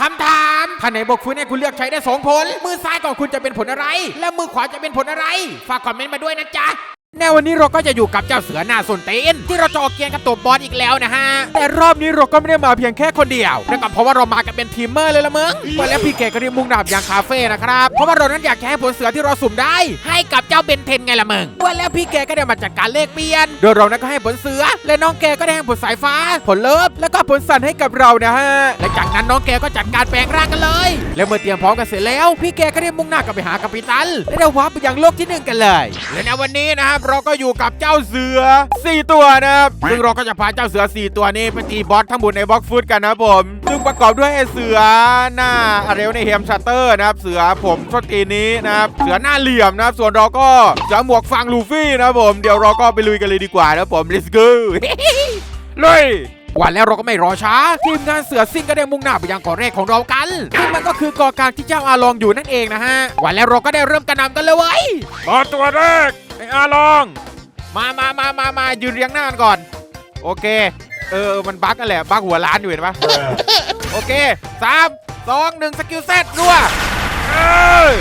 คำถามถ้าในบกฟื้นให้คุณเลือกใช้ได้สองผล มือซ้ายของคุณจะเป็นผลอะไร และมือขวาจะเป็นผลอะไร ฝากคอมเมนต์มาด้วยนะจ๊ะ ในวันนี้เราก็จะอยู่กับเจ้าเสือหน้าสนเตนที่เราจะออกเกียร์กับตัวบอสอีกแล้วนะฮะ แต่รอบนี้เราก็ไม่ได้มาเพียงแค่คนเดียวนั่นก็เพราะว่าเรามากันเป็นทีมเมอร์เลยละมึงวันแล้วพี่เกก็เรียกมุ่งดาบอย่างคาเฟ่นะครับ เพราะว่าเรานั้นอยากจะให้ผลเสือที่เราสุ่มได้ ให้กับเจ้าเบนเทนไงละมึงวันแล้วพี่เกก็ได้มาจัดการเลขเปลี่ยน โดยเรานั้นก็ให้ผลเสือ และน้องแกก็ได้ให้ผลสายฟ้า ผลเลิฟแล้วก็ผลสันให้กับเรานะฮะ และจากนั้นน้องแกก็จัดการแปลงร่างกันเลย แล้วเมื่อเตรียมพร้อมกันเสร็จแล้ว พี่แกก็ได้มุ่งหน้ากลับไปหากัปตันและได้วาร์ปไปยังโลกที่หนึ่งกันเลย และในวันนี้นะครับเราก็อยู่กับเจ้าเสือ 4 ตัวนะครับซึ่งเราก็จะพาเจ้าเสือ 4 ตัวนี้ไปตีบอสทั้งหมดในบล็อกฟุตกันนะครับผม ซึ่งประกอบด้วยไอ้เสือหน้าอะไรวะในเฮมชัตเตอร์นะครับ เสือผมชดตีนนี้นะครับ เสือหน้าเหลี่ยมนะครับ ส่วนเราก็เสือหมวกฟางลูฟี่นะครับผม เดี๋ยวเราก็ไปลุยกันเลยดีกว่านะครับผม let's go ลุย วันแล้วเราก็ไม่รอช้า ทีมงานเสือซิ่งก็ได้มุ่งหน้าไปยังเกาะแรกของเรากันซึ่งมันก็คือเกาะกลางที่เจ้าอาลองอยู่นั่นเองนะฮะวันแล้วเราก็ได้เริ่มกระหนำกันเลยเว้ยบอสตัวแรกไอ้อาลอง มามามามามายืนเรียงหน้ากันก่อน โอเค เออมันบั๊กนั่นแหละบั๊กหัวล้านอยู่เห็นปะโอเคสามสองหนึ่งสกิลเซตรัวเอ้ย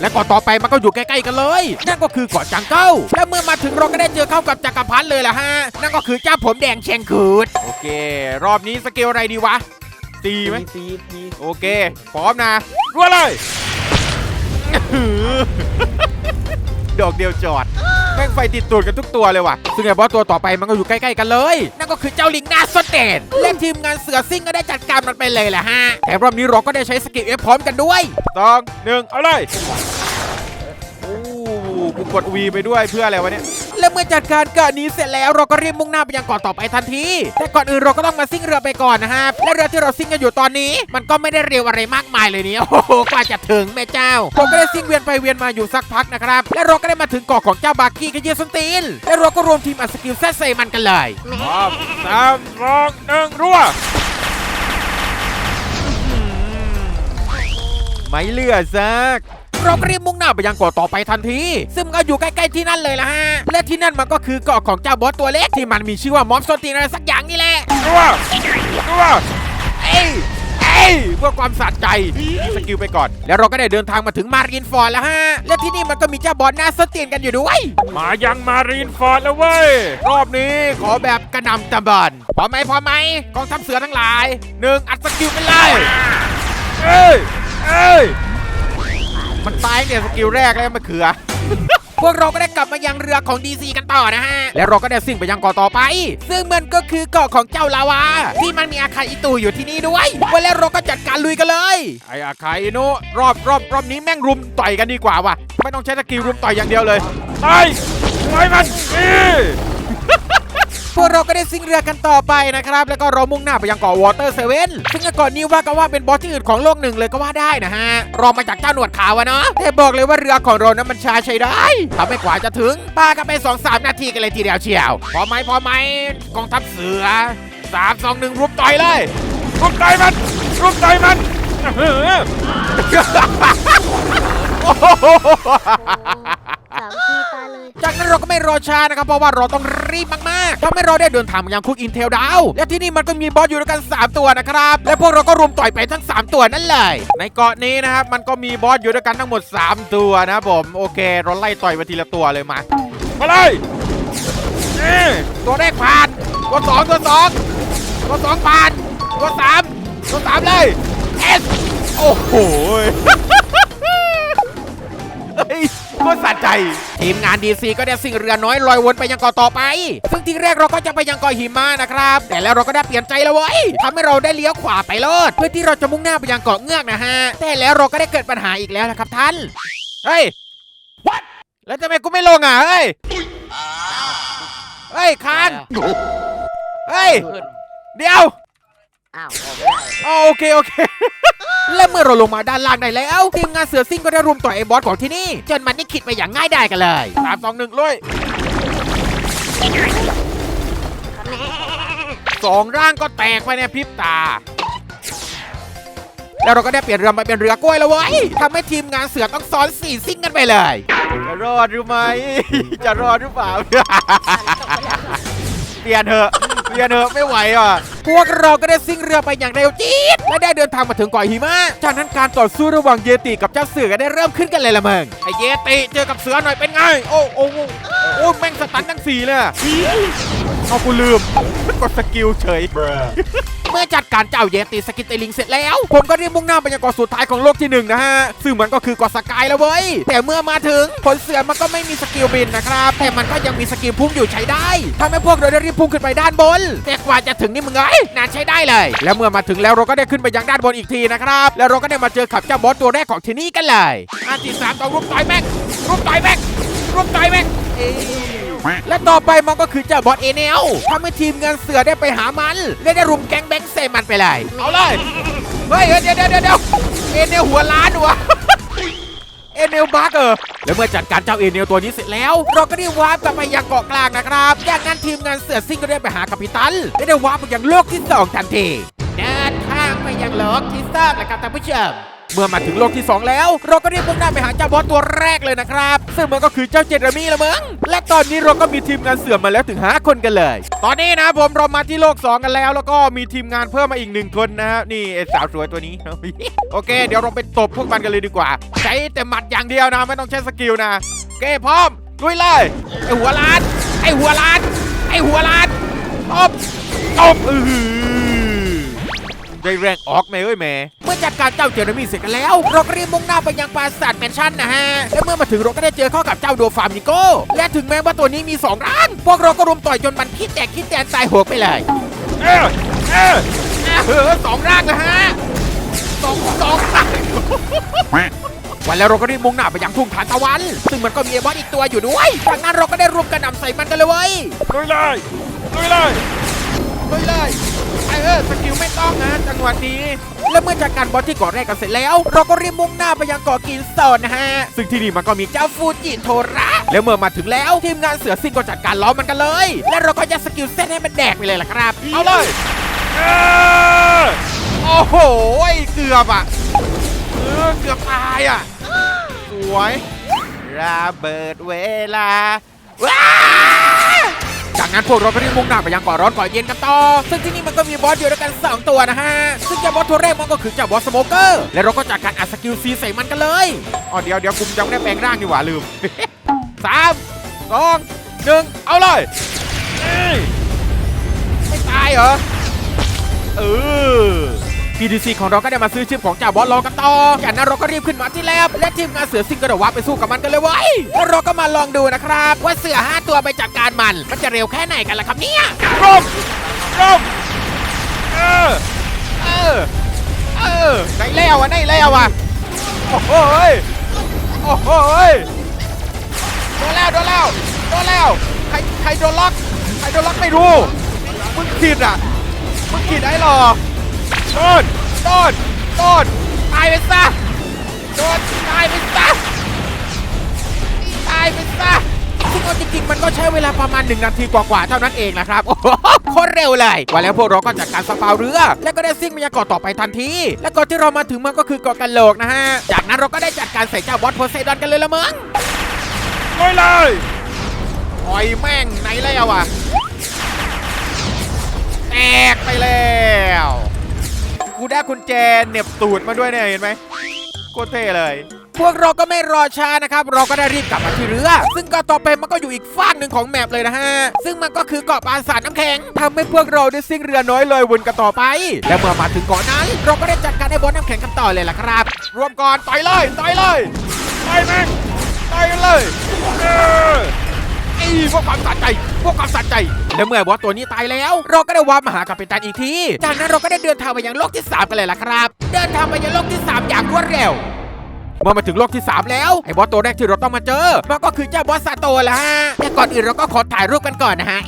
และเกาะต่อไปมันก็อยู่ใกล้ๆกันเลย นั่นก็คือเกาะจังเกิลและเมื่อมาถึงเราก็ได้เจอเข้ากับจักรพรรดิเลยล่ะฮะ นั่นก็คือเจ้าผมแดงเชียงคืดโอเค รอบนี้สกิลอะไรดีวะ ตีไหมตีตีโอเค พร้อมนะรัวเลย ดอกเดียวจอดแม่งไฟติดตูดกันทุกตัวเลยว่ะ ซึ่งไอ้บอสตัวต่อไปมันก็อยู่ใกล้ๆกันเลย นั่นก็คือเจ้าลิงาสเตนและทีมงานเสือซิ่งก็ได้จัดการมันไปเลยแหละฮะแต่รอบนี้เราก็ได้ใช้สกิลเอฟพร้อมกันด้วยสองหนึ่งเอาเลย กูกดวีไปด้วยเพื่ออะไรวะเนี่ย และเมื่อจัดการเกาะนี้เสร็จแล้วเราก็รีบมุ่งหน้าไปยังเกาะต่อไปทันที แต่ก่อนอื่นเราก็ต้องมาซิ่งเรือไปก่อนนะครับ และเรือที่เราซิ่งกันอยู่ตอนนี้ มันก็ไม่ได้เร็วอะไรมากมายเลยเนี่ยโอ้โหกว่าจะถึงแม่เจ้าผมก็ได้ซิ่งเวียนไปเวียนมาอยู่สักพักนะครับ และเราก็ได้มาถึงเกาะของเจ้าบากี้กันเยอะสนตีนและเราก็รวมทีมอัสกิลแซดใส่มันกันเลยพร้อมสามสองหนึ่งรัวไม่เหลือซัก เราก็รีบมุ่งหน้าไปยังเกาะต่อไปทันที ซึ่งมันก็อยู่ใกล้ๆที่นั่นเลยละฮะ และที่นั่นมันก็คือเกาะของเจ้าบอสตัวเล็กที่มันมีชื่อว่ามอฟสตีนอะไรสักอย่างนี่แหละรัวรัวเอ้ยเอ้ยเพื่อความสะใจมีสกิลไปก่อน แล้วเราก็ได้เดินทางมาถึงมารีนฟอร์ดแล้วฮะ และที่นี่มันก็มีเจ้าบอสหน้าสตีนกันอยู่ด้วย มายังมารีนฟอร์ดแล้วเว้ย รอบนี้ขอแบบกระหนำตะบันพร้อมไหมพร้อมไหมกองทัพเสือทั้งหลายหนึ่งอัดสกิลไปเลย เอ้ย เอ้ย มันตายเนี่ยสกิลแรกแล้วมะเขือ พวกเราก็ได้กลับมายังเรือของ DC กันต่อนะฮะ และเราก็ได้ซิ่งไปยังเกาะต่อไป ซึ่งมันก็คือเกาะของเจ้าลาวา ที่มันมีอาคารอิตูอยู่ที่นี่ด้วยวันแล้วเราก็จัดการลุยกันเลย ไอ้อาคาอินุรอบรอบรอบนี้แม่งรุมต่อยกันดีกว่าว่ะ ไม่ต้องใช้สกิลรุมต่อยอย่างเดียวเลยตายตายมันนี่ พวกเราก็ได้ซิ่งเรือกันต่อไปนะครับ แล้วก็เรามุ่งหน้าไปยังเกาะวอเตอร์เซเว่นซึ่งเกาะนี้ว่ากันว่าเป็นบอสที่อื่นของโลกหนึ่งเลยก็ว่าได้นะฮะรองมาจากเจ้าหนวดขาวอะเนาะแต่บอกเลยว่าเรือของเรานั้นมันช้าใช้ได้ทำให้กว่าจะถึงป้ากันไปสองสามนาทีกันเลยทีเดียวเชียวพอไหมพอไหมกองทัพเสือสามสองหนึ่งรุมต่อยเลยรุมต่อยมันรุมต่อยมันเออสามทีตายเลย จากนั้นเราก็ไม่รอช้านะครับเพราะว่าเราต้องรีบมากๆทำให้เราได้เดินทางมายังคุกอินเทลดาวและที่นี่มันก็มีบอสอยู่ด้วยกัน 3 ตัวนะครับ และพวกเราก็รวมต่อยไปทั้ง 3 ตัวนั่นเลยในเกาะนี้นะครับมันก็มีบอสอยู่ด้วยกันทั้งหมด 3 ตัวนะผมโอเคเราไล่ต่อยไปทีละตัวเลยมามาเลยตัวแรกผ่านตัวสองตัวสองตัวสองผ่านตัวสามตัวสามเลยเอสโอ้โห ก็สะใจ ทีมงาน DC ก็ได้สิ่งเรือน้อยลอยวนไปยังเกาะต่อไป ซึ่งทีแรกเราก็จะไปยังเกาะหิมะนะครับ แต่แล้วเราก็ได้เปลี่ยนใจแล้วเว้ยทำให้เราได้เลี้ยวขวาไปโลดเพื่อที่เราจะมุ่งหน้าไปยังเกาะเงือกนะฮะ แต่แล้วเราก็ได้เกิดปัญหาอีกแล้วนะครับท่าน เฮ้ย what แล้วทำไมกูไม่ลงอะเฮ้ย เฮ้ยคาน เฮ้ย เดี๋ยว อ้าวออกไม่ได้อ๋อโอเค โอเค และเมื่อเราลงมาด้านล่างได้แล้วทีมงานเสือซิ่งก็ได้รุมต่อยไอ้บอสของที่นี่ จนมันนี่คิดไปอย่างง่ายได้กันเลยสามสองหนึ่งลุยสองร่างก็แตกไปในพริบตา แล้วเราก็ได้เปลี่ยนเรือมาเป็นเรือกล้วยแล้วเว้ยทำให้ทีมงานเสือต้องซ้อนสี่ซิ่งกันไปเลย จะรอดหรือไม่ จะรอดหรือเปล่า เปลี่ยนเถอะเปลี่ยนเถอะไม่ไหวอะพวกเราก็ได้ซิ่งเรือไปอย่างเร็วจี๊ดและได้เดินทางมาถึงเกาะหิมะจากนั้นการต่อสู้ระหว่างเยติกับเจ้าเสือก็ได้เริ่มขึ้นกันเลยละมึงไอเยติเจอกับเสือหน่อยเป็นไง โอ้โอ้โอ้โอ้แม่งสตันทั้งสี่เลยเอากูลืมกดสกิลเฉย เมื่อจัดการเจ้าเยติสกิตเตลิงเสร็จแล้ว ผมก็รีบมุ่งหน้าไปยังเกาะสุดท้ายของโลกที่หนึ่งนะฮะ ซึ่งมันก็คือเกาะสกายแล้วเว้ย แต่เมื่อมาถึงผลเสือมันก็ไม่มีสกิลบินนะครับ แต่มันก็ยังมีสกิลพุ่งอยู่ใช้ได้ทำให้พวกเราได้รีบพุ่งขึ้นไปด้านบน แต่กว่าจะถึงนี่มึงเอ้ยนานใช้ได้เลย แล้วเมื่อมาถึงแล้วเราก็ได้ขึ้นไปยังด้านบนอีกทีนะครับ แล้วเราก็ได้มาเจอกับเจ้าบอสตัวแรกของที่นี่กันเลยอันที่สามต้องรุมต่อยแม็กรุมต่อยแม็กรุมต่อยแม็กเอ้ย และต่อไปมันก็คือเจ้าบอสเอเนลทำให้ทีมงานเสือได้ไปหามัน และได้รุมแก๊งแบงค์เซมันไปเลย เอาเลย เฮ้ยเฮ้ยเดี๋ยวเดี๋ยวเดี๋ยวเดี๋ยวเอเนลหัวล้านวะเอเนลบักเออแล้วเมื่อจัดการเจ้าเอเนลตัวนี้เสร็จแล้ว เราก็ได้วาร์ปกลับไปยังเกาะกลางนะครับจากนั้นทีมงานเสือซิ่งก็ได้ไปหากัปตันและได้วาร์ปไปยังโลกที่สองทันทีเดินทางไปยังโลกที่สองนะครับท่านผู้ชม เมื่อมาถึงโลกที่ 2 แล้ว เราก็ได้มุ่งหน้าไปหาเจ้าบอสตัวแรกเลยนะครับ ซึ่งมันก็คือเจ้าเจเรมี่ละมึงและตอนนี้เราก็มีทีมงานเสื่อมมาแล้วถึงห้าคนกันเลย ตอนนี้นะผมเรามาที่โลก 2 กันแล้ว แล้วก็มีทีมงานเพิ่มมาอีกหนึ่งคนนะฮะนี่สาวสวยตัวนี้ โอเค เดี๋ยวเราไปตบพวกมันกันเลยดีกว่า ใช้แต่หมัดอย่างเดียวนะไม่ต้องใช้สกิลนะโอเคพร้อมลุยเลยไอหัวล้านไอหัวล้านไอหัวล้านตบตบอือ ได้แรงออกแม่เอ้ยแม่เมื่อจัดการเจ้าเจเรมี่เสร็จกันแล้วเราก็รีบมุ่งหน้าไปยังปราสาทแมนชั่นนะฮะและเมื่อมาถึงเราก็ได้เจอเข้ากับเจ้าโดฟาร์มิโกและถึงแม้ว่าตัวนี้มีสองร่างพวกเราก็รุมต่อยจนมันคิดแตกคิดแตนตายโหกไปเลยเออเออเออสองร่างนะฮะสองสองร่างวันแล้วเราก็รีบมุ่งหน้าไปยังทุ่งทานตะวัน ซึ่งมันก็มีไอ้บอสอีกตัวอยู่ด้วยจากนั้นเราก็ได้รวมกระหน่ำใส่มันกันเลยเว้ยลุยเลยลุยเลยลุยเลย ไอเออสกิลไม่ต้องนะจังหวะนี้และเมื่อจัดการบอสที่เกาะแรกกันเสร็จแล้ว เราก็รีบมุ่งหน้าไปยังเกาะกินโซนนะฮะ ซึ่งที่นี่มันก็มีเจ้าฟูจิโทระแล้วเมื่อมาถึงแล้วทีมงานเสือซิ่งก็จัดการล้อมมันกันเลย และเราก็ยัดสกิลเส้นให้มันแดกไปเลยล่ะครับ เอาเลยเออโอ้โหเกือบอะเออเกือบตายอะสวยระเบิดเวลาว้า จากนั้นพวกเราก็รีบมุ่งหน้าไปยังเกาะร้อนเกาะเย็นกันต่อ ซึ่งที่นี่มันก็มีบอสอยู่ด้วยกัน 2 ตัวนะฮะ ซึ่งเจ้าบอสตัวแรกมันก็คือเจ้าบอสสโมเกอร์ และเราก็จัดการอัดสกิลซีใส่มันกันเลยอ๋อเดี๋ยวเดี๋ยวกุมยังไม่ได้แปลงร่างนี่หว่าลืมสามสองหนึ่งเอาเลยเอ้ยไม่ตายเหรอเออ PDC ของเราก็ได้มาซื้อชิปของเจ้าบอสรอกันต่อจากนั้นเราก็รีบขึ้นมาที่แลบและทีมงานเสือซิงก็เดว่าไปสู้กับมันกันเลยเว้ยแล้วเราก็มาลองดูนะครับ ว่าเสือ5ตัวไปจัดการมันมันจะเร็วแค่ไหนกันล่ะครับเนี่ยรบรบเออเออเออได้แล้วอะได้แล้วอะโอ้โหยโอ้โหยโดนแล้วโดนแล้วโดนแล้วใครใครโดนล็อกใครโดนล็อกไม่รู้มึงผิดอะมึงผิดไอ้หรอ โดนโดนโดนตายไปซะโดนตายไปซะตายไปซะซึ่งเอาจริงๆมันก็ใช้เวลาประมาณ 1 นาทีกว่าๆเท่านั้นเองนะครับ โอ้โหโคตรเร็วเลยว่าแล้วพวกเราก็จัดการสปาวเรือ และก็ได้ซิ่งไปยังเกาะต่อไปทันที และเกาะที่เรามาถึงมันก็คือเกาะกันโหลกนะฮะ จากนั้นเราก็ได้จัดการใส่เจ้าบอสโพไซดอนกันเลยละมึงไม่เลยอ่อยแม่งไหนแล้วอะแตกไปแล้ว กูได้กุญแจเหน็บตูดมาด้วยเนี่ยเห็นไหมโคตรเท่เลย พวกเราก็ไม่รอช้านะครับ เราก็ได้รีบกลับมาที่เรือ ซึ่งเกาะต่อไปมันก็อยู่อีกฟากหนึ่งของแมปเลยนะฮะ ซึ่งมันก็คือเกาะปราสาทน้ำแข็งทำให้พวกเราได้ซิ่งเรือน้อยเลยวนกันต่อไป และเมื่อมาถึงเกาะนั้น เราก็ได้จัดการไอ้บอสน้ำแข็งกันต่อเลยล่ะครับ รวมก่อนต่อยเลยต่อยเลยต่อยแม่งต่อยกันเลยเออ ไอ้พวกความสะใจพวกความสะใจ และเมื่อบอสตัวนี้ตายแล้ว เราก็ได้วาร์ปมาหากัปตันอีกที จากนั้นเราก็ได้เดินทางไปยังโลกที่ 3 กันเลยล่ะครับ เดินทางไปยังโลกที่ 3 อย่างรวดเร็วเมื่อมาถึงโลกที่ 3 แล้ว ไอ้บอสตัวแรกที่เราต้องมาเจอมันก็คือเจ้าบอสซาโตะละฮะแต่ก่อนอื่นเราก็ขอถ่ายรูปกันก่อนนะฮะ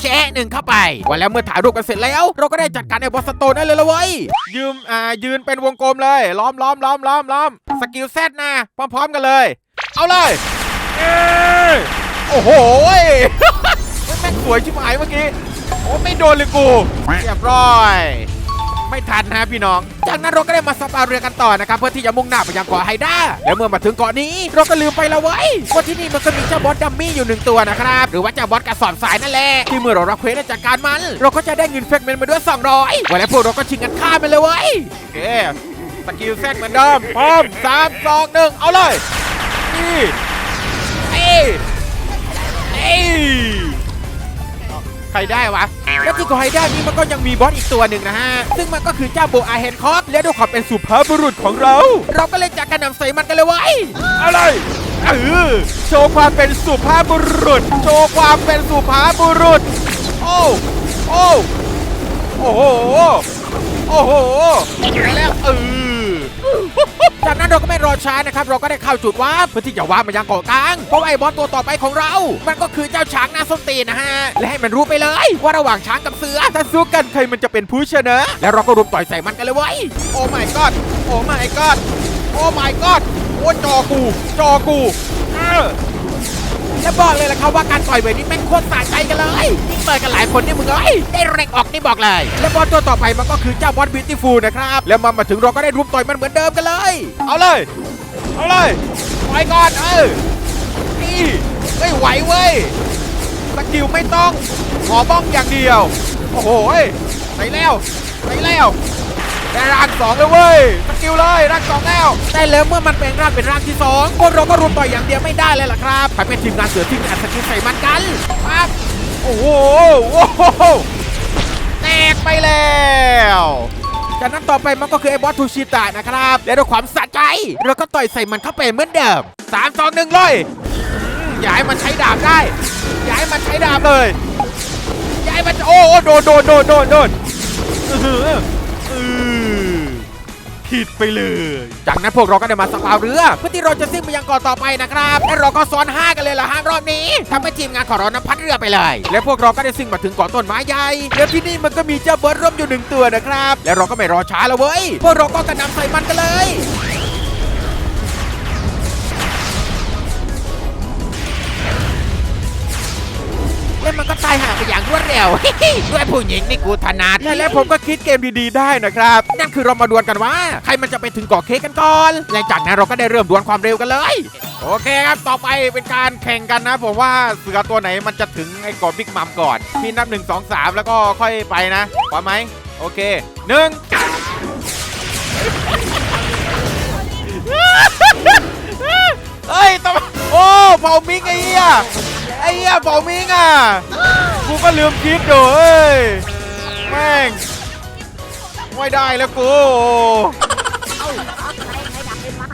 แชะหนึ่งเข้าไปวันแล้วเมื่อถ่ายรูปกันเสร็จแล้ว เราก็ได้จัดการไอ้บอสซาโตะนั่นเลยละเว้ยยืมอ่ายืนเป็นวงกลมเลยล้อมล้อมล้อมล้อมล้อมสกิลเซตนะพร้อมๆกันเลย เอาเลยเอ้ย โอ้โหแม่งสวยชิบหายเมื่อกี้ โอ้ไม่โดนเลยกูเรียบร้อย ไม่ทันนะพี่น้อง จากนั้นเราก็ได้มาสปาเรือกันต่อนะครับ เพื่อที่จะมุ่งหน้าไปยังเกาะไฮด้าแล้วเมื่อมาถึงเกาะนี้ เราก็ลืมไปและเว้ยว่าที่นี่มันก็มีเจ้าบอสดัมมี่อยู่หนึ่งตัวนะครับ หรือว่าเจ้าบอสกระสอบทรายนั่นแหละที่เมื่อเรารับเควสและจัดการมัน เราก็จะได้เงินเฟกเมนต์มาด้วย 200วันแล้วพวกเราก็ชิงกันฆ่ามันเลยเว้ยโอเคสกิลเซตเหมือนเดิมพร้อมสามสองหนึ่งเอาเลยนี่เอ้ยเอ้ยใครได้วะ และที่เกาะไฮด้านี้มันก็ยังมีบอสอีกตัวหนึ่งนะฮะ ซึ่งมันก็คือเจ้าโบอาเฮนคอกและด้วยความเป็นสุภาพบุรุษของเรา เราก็เลยจัดการนำใส่มันกันเลยเว้ยอะไรเออโชว์ความเป็นสุภาพบุรุษ โชว์ความเป็นสุภาพบุรุษ โอ้ โอ้ โอ้โห โอ้โหไปแล้วเออ จากนั้นเราก็ไม่รอช้านะครับ เราก็ได้เข้าจุดว้าร์ปเพื่อที่จะว้าร์ปมายังเกาะกลางเพราะว่าไอ้บอสตัวต่อไปของเรา มันก็คือเจ้าช้างหน้าส้นตีนนะฮะ และให้มันรู้ไปเลย ว่าระหว่างช้างกับเสือ ถ้าสู้กันใครมันจะเป็นผู้ชนะ แล้วเราก็รุมต่อยใส่มันกันเลยเว้ยโอ้ my god โอ้ my god โอ้ my god โอ้จอกู จอกูเออ และบอกเลยละครับว่าการต่อยแบบนี้แม่งโคตรสะใจกันเลยยิ่งต่อยกันหลายคนนี่มึงเอ้ยได้แรงออกนี่บอกเลย และบอสตัวต่อไปมันก็คือเจ้าบอสบิวตี้ฟูลนะครับ แล้วมามาถึงเราก็ได้รุมต่อยมันเหมือนเดิมกันเลย เอาเลย เอาเลยไปก่อนเออนี่ไม่ไหวเว้ยสกิลไม่ต้องขอบ้องอย่างเดียว โอ้โหยไปแล้วไปแล้ว ได้ร่างสองเลยเว้ยสกิลเลยร่างสองแล้วแต่แล้วเมื่อมันเป็นร่างเป็นร่างที่สองพวกเราก็รุมต่อยอย่างเดียวไม่ได้เลยล่ะครับไปเป็นทีมงานเสือที่อัดสกิลใส่มันกันปั๊บโอ้โหโอ้โหแตกไปแล้วจากนั้นต่อไปมันก็คือไอ้บอสทูชิตะนะครับ และด้วยความสะใจเราก็ต่อยใส่มันเข้าไปเหมือนเดิมสามสองหนึ่งเลยอย่าให้มันใช้ดาบได้อย่าให้มันใช้ดาบเลยอย่าให้มันโอ้โอ้โดนโดนโดนโดนโดน ผิดไปเลย จากนั้นพวกเราก็ได้มาสปาเรือ เพื่อที่เราจะซิ่งไปยังเกาะต่อไปนะครับและเราก็ซ้อนห้ากันเลยละห้ารอบนี้ทำให้ทีมงานของเรานั้นพัดเรือไปเลย และพวกเราก็ได้ซิ่งมาถึงเกาะต้นไม้ใหญ่และที่นี่มันก็มีเจ้าเบิร์ดร่มอยู่หนึ่งตัวนะครับ และเราก็ไม่รอช้าแล้วเว้ยพวกเราก็กระหนำใส่มันกันเลย ก็ตายห่างไปอย่างรวดเร็ว ด้วยผู้หญิงนี่กูถนัดและและผมก็คิดเกมดีๆได้นะครับ นั่นคือเรามาดวลกันว่า ใครมันจะไปถึงเกาะเค้กกันก่อนและจากนั้นเราก็ได้เริ่มดวลความเร็วกันเลย โอเคครับ ต่อไปเป็นการแข่งกันนะ ผมว่าเสือตัวไหนมันจะถึงไอ้เกาะบิ๊กมัมก่อน พี่นับ1 2 3แล้วก็ค่อยไปนะพร้อมไหมโอเคหนึ่งเฮ้ยต้องโอ้เผามิงไอ้เหี้ย ไอ้เหี้ยเผามิงอะ กูก็ลืมคิดดูเอ้ย แม่ง ไม่ได้แล้วกู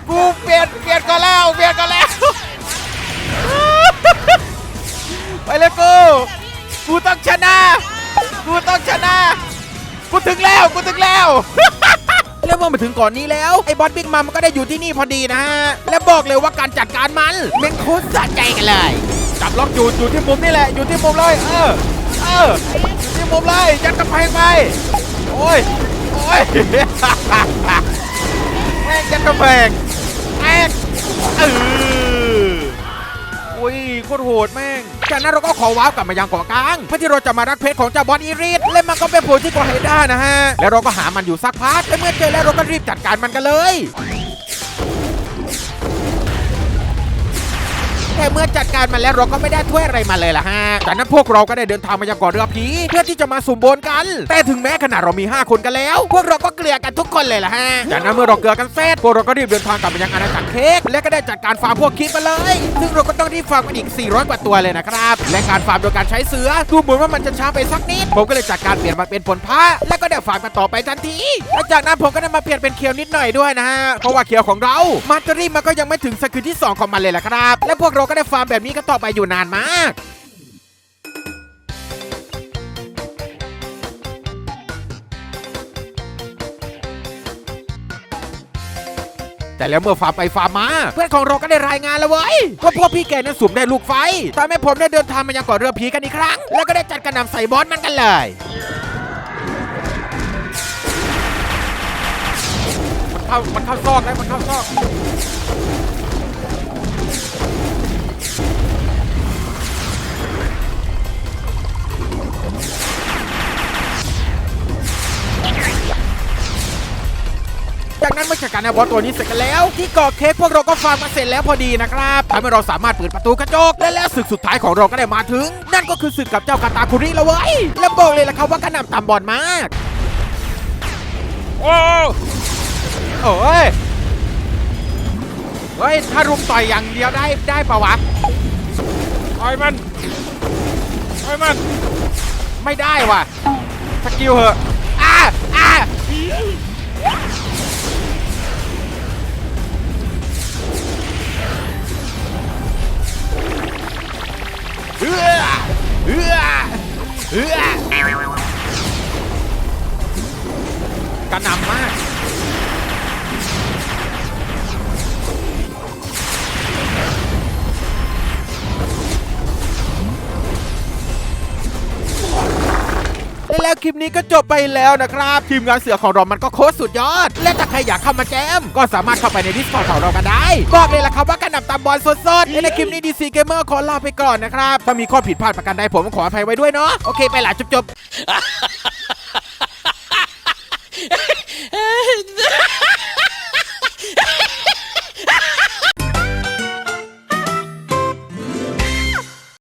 กูเปลี่ยนเปลี่ยนก็แล้วเปลี่ยนก็แล้ว ไปเลยกู กูต้องชนะ กูต้องชนะ กูถึงแล้ว กูถึงแล้วแล้วเมื่อมาถึงก่อนนี้แล้ว ไอ้บอสบิ๊กมัมมันก็ได้อยู่ที่นี่พอดีนะฮะ และบอกเลยว่าการจัดการมันเม่งโคตรสะใจกันเลย จับล็อกอยู่อยู่ที่มุมนี่แหละ อยู่ที่มุมเลย เออ เออ อยู่ที่มุมเลยยัดกระเพงไป โอ้ย โอ้ยแม่งยัดกระเพงแม่งเออโอ้ยโคตรโหดแม่ง จากนั้นเราก็ขอว้าวกลับมายังเกาะกลางเพื่อที่เราจะมารักเพชรของเจ้าบอสอีริสและมันก็ไปโผล่ที่เกาะไฮด้านะฮะ แล้วเราก็หามันอยู่สักพักและเมื่อเจอแล้วเราก็รีบจัดการมันกันเลย แต่เมื่อจัดการมันแล้วเราก็ไม่ได้ถ้วยอะไรมาเลยล่ะฮะ จากนั้นพวกเราก็ได้เดินทางมายังเกาะเรือผีเพื่อที่จะมาสุ่มโบนกัน แต่ถึงแม้ขนาดเรามี 5 คนกันแล้ว พวกเราก็เกลือกันทุกคนเลยล่ะฮะ จากนั้นเมื่อเราเกลือกันเสร็จพวกเราก็รีบเดินทางกลับมายังอาณาจักรเค้กและก็ได้จัดการฟาร์มพวกคิดมาเลย ซึ่งเราก็ต้องรีบฟาร์มกันอีก 400 กว่าตัวเลยนะครับ และการฟาร์มโดยการใช้เสือดูเหมือนว่ามันจะช้าไปสักนิด ผมก็เลยจัดการเปลี่ยนมาเป็นผลพระและก็ได้ฟาร์มกันต่อไปทันทีและจากนั้นผมก็ได้มาเปลี่ยนเป็นเคียวนิดหน่อยด้วยนะฮะเพราะว่าเคียวของเรามาตอรี่มันก็ยังไม่ถึงสกิลที่สองของมันเลยล่ะครับ และพวกเราราก็ได้ฟาร์มแบบนี้กันต่อไปอยู่นานมากแต่แล้วเมื่อฟาร์มไปฟาร์มมา เพื่อนของเราก็ได้รายงานแล้วเว้ยว่าพวกพี่แกนั้นสุ่มได้ลูกไฟทำให้ผมได้เดินทางมายังเกาะเรือผีกันอีกครั้ง แล้วก็ได้จัดกระนำใส่บอสมันกันเลย มันเข้ามันเข้าซอกแล้วมันเข้าซอก นั้นเมื่อจัดการนาบอสตัวนี้เสร็จกันแล้ว ที่เกาะเค้กพวกเราก็ฟาร์มมาเสร็จแล้วพอดีนะครับทำให้เราสามารถเปิดประตูกระจกและแล้วศึกสุดท้ายของเราก็ได้มาถึง นั่นก็คือศึกกับเจ้ากาตาคุริแล้วเว้ยและบอกเลยละครับว่ากระหน่ำตามบอลมากโอ้โอ้ยเฮ้ยถ้ารุมต่อยอย่างเดียวได้ได้ปะวะต่อยมันต่อยมัน ไม่ได้ว่ะสกิลเหอะอ่าอ่า เอื้อเอื้อเอื้อกระหน่ำมาก คลิปนี้ก็จบไปแล้วนะครับ ทีมงานเสือของเรามันก็โคตรสุดยอด และถ้าใครอยากเข้ามาแจม ก็สามารถเข้าไปในดิสคอร์ของเรากันได้ บอกเลยล่ะครับว่ากระหน่ำตามบอลสดๆในคลิปนี้ดีซีเกมเมอร์ขอลาไปก่อนนะครับ ถ้ามีข้อผิดพลาดประกันใดผมขออภัยไว้ด้วยเนาะโอเคไปหละจบๆ